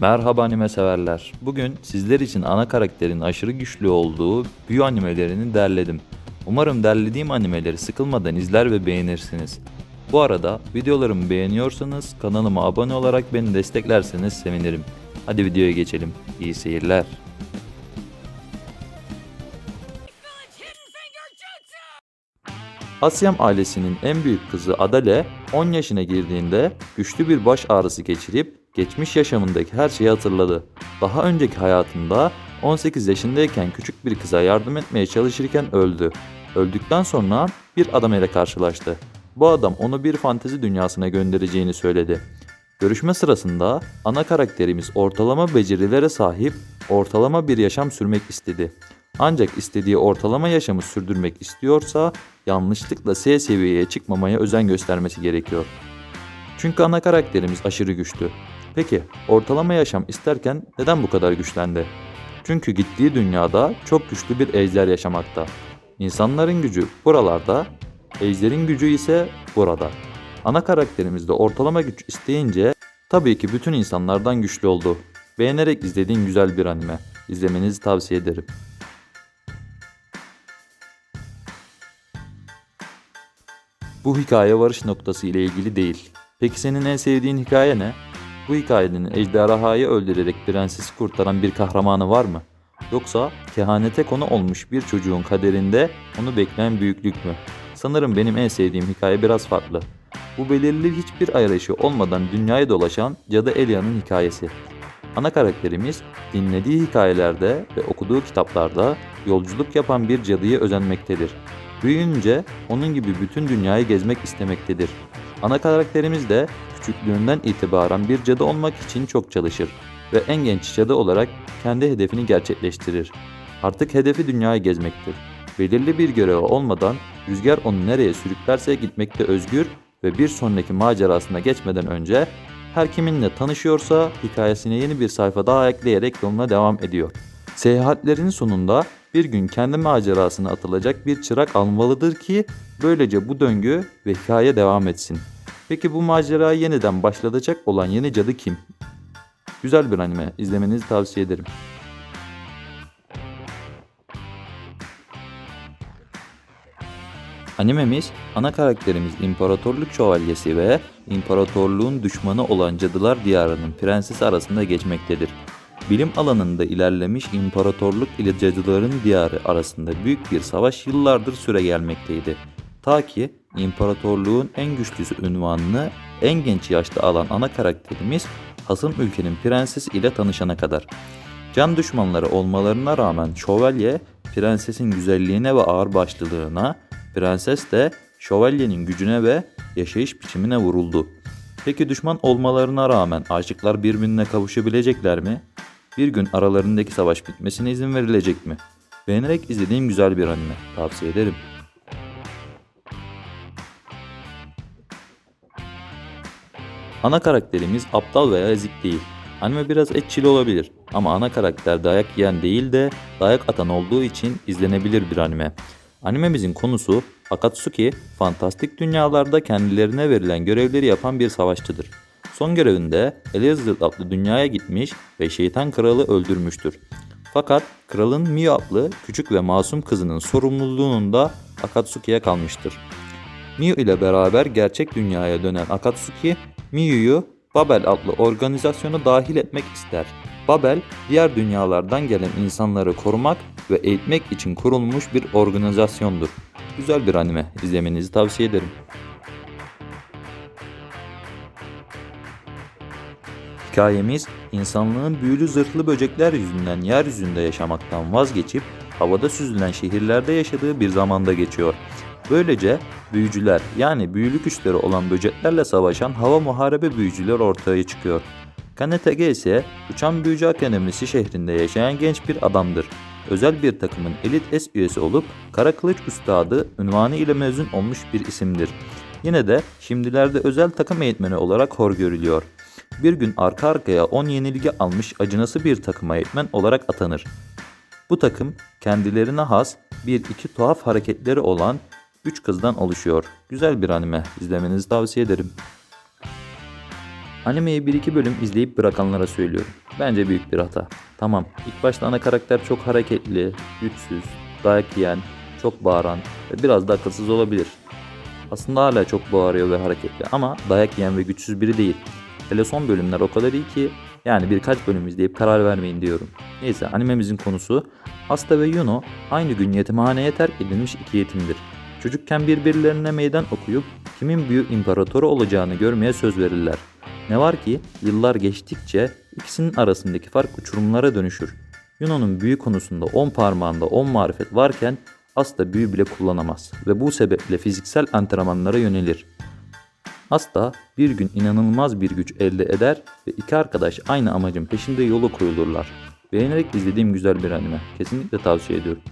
Merhaba anime severler. Bugün sizler için ana karakterin aşırı güçlü olduğu büyü animelerini derledim. Umarım derlediğim animeleri sıkılmadan izler ve beğenirsiniz. Bu arada videolarımı beğeniyorsanız kanalıma abone olarak beni desteklerseniz sevinirim. Hadi videoya geçelim. İyi seyirler. Asyam ailesinin en büyük kızı Adale 10 yaşına girdiğinde güçlü bir baş ağrısı geçirip geçmiş yaşamındaki her şeyi hatırladı. Daha önceki hayatında 18 yaşındayken küçük bir kıza yardım etmeye çalışırken öldü. Öldükten sonra bir adam ile karşılaştı. Bu adam onu bir fantezi dünyasına göndereceğini söyledi. Görüşme sırasında ana karakterimiz ortalama becerilere sahip ortalama bir yaşam sürmek istedi. Ancak istediği ortalama yaşamı sürdürmek istiyorsa yanlışlıkla S seviyeye çıkmamaya özen göstermesi gerekiyor. Çünkü ana karakterimiz aşırı güçlü. Peki ortalama yaşam isterken neden bu kadar güçlendi? Çünkü gittiği dünyada çok güçlü bir ejder yaşamakta. İnsanların gücü buralarda, ejderin gücü ise burada. Ana karakterimiz de ortalama güç isteyince tabii ki bütün insanlardan güçlü oldu. Beğenerek izlediğin güzel bir anime. İzlemenizi tavsiye ederim. Bu hikaye varış noktası ile ilgili değil. Peki senin en sevdiğin hikaye ne? Bu hikayenin ejderhayı öldürerek prensesi kurtaran bir kahramanı var mı? Yoksa kehanete konu olmuş bir çocuğun kaderinde onu bekleyen büyüklük mü? Sanırım benim en sevdiğim hikaye biraz farklı. Bu belirli hiçbir ayrışı olmadan dünyayı dolaşan Cadı Elia'nın hikayesi. Ana karakterimiz dinlediği hikayelerde ve okuduğu kitaplarda yolculuk yapan bir cadıya özenmektedir. Büyüyünce onun gibi bütün dünyayı gezmek istemektedir. Ana karakterimiz de küçüklüğünden itibaren bir cadı olmak için çok çalışır ve en genç cadı olarak kendi hedefini gerçekleştirir. Artık hedefi dünyayı gezmektir. Belirli bir görevi olmadan rüzgar onu nereye sürüklerse gitmekte özgür ve bir sonraki macerasına geçmeden önce her kiminle tanışıyorsa hikayesine yeni bir sayfa daha ekleyerek yoluna devam ediyor. Seyahatlerin sonunda bir gün kendi macerasına atılacak bir çırak almalıdır ki böylece bu döngü ve hikaye devam etsin. Peki bu macerayı yeniden başlatacak olan yeni cadı kim? Güzel bir anime. izlemenizi tavsiye ederim. Animemiz ana karakterimiz İmparatorluk Şövalyesi ve İmparatorluğun düşmanı olan Cadılar Diyarı'nın prensesi arasında geçmektedir. Bilim alanında ilerlemiş imparatorluk ile cadıların diyarı arasında büyük bir savaş yıllardır süre gelmekteydi. Ta ki imparatorluğun en güçlüsü ünvanını en genç yaşta alan ana karakterimiz hasım ülkenin prensesi ile tanışana kadar. Can düşmanları olmalarına rağmen şövalye prensesin güzelliğine ve ağırbaşlılığına, prenses de şövalyenin gücüne ve yaşayış biçimine vuruldu. Peki düşman olmalarına rağmen aşıklar birbirine kavuşabilecekler mi? Bir gün aralarındaki savaş bitmesine izin verilecek mi? Beğenerek izlediğim güzel bir anime. Tavsiye ederim. Ana karakterimiz aptal veya ezik değil. Anime biraz etçili olabilir ama ana karakter dayak yiyen değil de dayak atan olduğu için izlenebilir bir anime. Animemizin konusu Akatsuki, fantastik dünyalarda kendilerine verilen görevleri yapan bir savaşçıdır. Son görevinde Elizabeth adlı dünyaya gitmiş ve şeytan kralı öldürmüştür. Fakat kralın Miyu adlı küçük ve masum kızının sorumluluğunun da Akatsuki'ye kalmıştır. Miyu ile beraber gerçek dünyaya dönen Akatsuki, Miyu'yu Babel adlı organizasyona dahil etmek ister. Babel, diğer dünyalardan gelen insanları korumak ve eğitmek için kurulmuş bir organizasyondur. Güzel bir anime, izlemenizi tavsiye ederim. Hikayemiz insanlığın büyülü zırhlı böcekler yüzünden yeryüzünde yaşamaktan vazgeçip havada süzülen şehirlerde yaşadığı bir zamanda geçiyor. Böylece büyücüler yani büyülü güçleri olan böceklerle savaşan hava muharebe büyücüler ortaya çıkıyor. Kanetege ise Uçan Büyücü Akademisi şehrinde yaşayan genç bir adamdır. Özel bir takımın elit S üyesi olup Kara Kılıç Üstadı ünvanı ile mezun olmuş bir isimdir. Yine de şimdilerde özel takım eğitmeni olarak hor görülüyor. Bir gün arka arkaya 10 yenilgi almış acınası bir takıma eğitmen olarak atanır. Bu takım kendilerine has bir iki tuhaf hareketleri olan 3 kızdan oluşuyor. Güzel bir anime. İzlemenizi tavsiye ederim. Animeyi 1-2 bölüm izleyip bırakanlara söylüyorum. Bence büyük bir hata. Tamam, ilk başta ana karakter çok hareketli, güçsüz, dayak yiyen, çok bağıran ve biraz da akılsız olabilir. Aslında hala çok bağırıyor ve hareketli ama dayak yiyen ve güçsüz biri değil. Hele son bölümler o kadar iyi ki yani birkaç bölüm izleyip karar vermeyin diyorum. Neyse animemizin konusu Asta ve Yuno aynı gün yetimhaneye terk edilmiş iki yetimdir. Çocukken birbirlerine meydan okuyup kimin büyük imparatoru olacağını görmeye söz verirler. Ne var ki yıllar geçtikçe ikisinin arasındaki fark uçurumlara dönüşür. Yuno'nun büyü konusunda 10 parmağında 10 marifet varken Asta büyü bile kullanamaz ve bu sebeple fiziksel antrenmanlara yönelir. Asta bir gün inanılmaz bir güç elde eder ve iki arkadaş aynı amacın peşinde yola koyulurlar. Beğenerek izlediğim güzel bir anime. Kesinlikle tavsiye ediyorum.